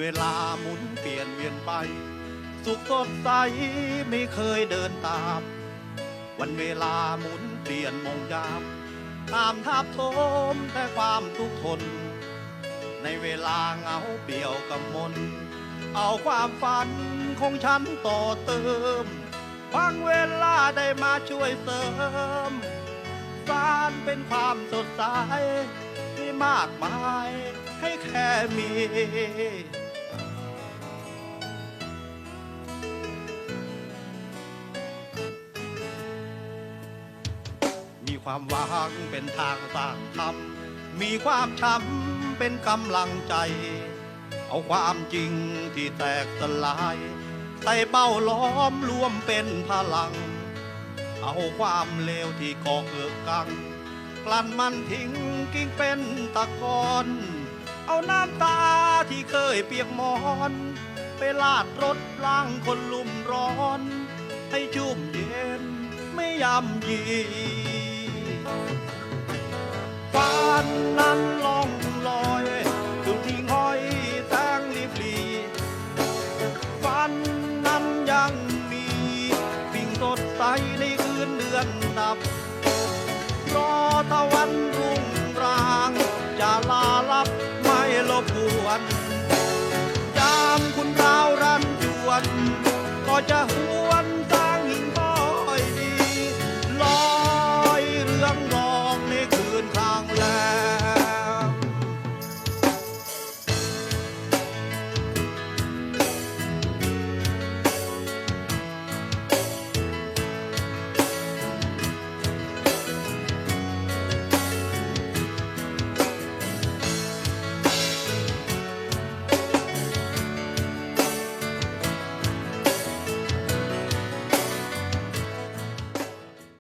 เวลาหมุนเปลี่ยนเวียนไป สุขสดใสไม่เคยเดินตาม วันเวลาหมุนเปลี่ยนมองยามตามทับโทมแต่ความทุกข์ทน ในเวลาเหงาเปี่ยวกับมน เอาความฝันของฉันต่อเติมบางเวลาได้มาช่วยเสริม สารเป็นความสดใสที่มากมายให้แค่มี ความหวังเป็นทางสร้างธรรมมีความช้ำเป็นกำลังใจ เอาความจริงที่แตกสลายใส่เป้าล้อมรวมเป็นพลัง เอาความเลวที่ก่อเกิดกังกลั่นมันทิ้งกิ้งเป็นตะกอนเอาน้ำตาที่เคยเปียกมอน ไปลาดรถล้างคนลุ่มร้อน ให้ชุ่มเย็นไม่ยำยี ฝันนั้นล่องลอยสุดที่ห้อยแสงลิบลีฝันนั้นยังมีสิ่งสดใสในคืนเดือนดับ รอตะวันรุ่งรางจะลาลับไม่รบกวน ยามคุณดาวรันจวน ก็จะ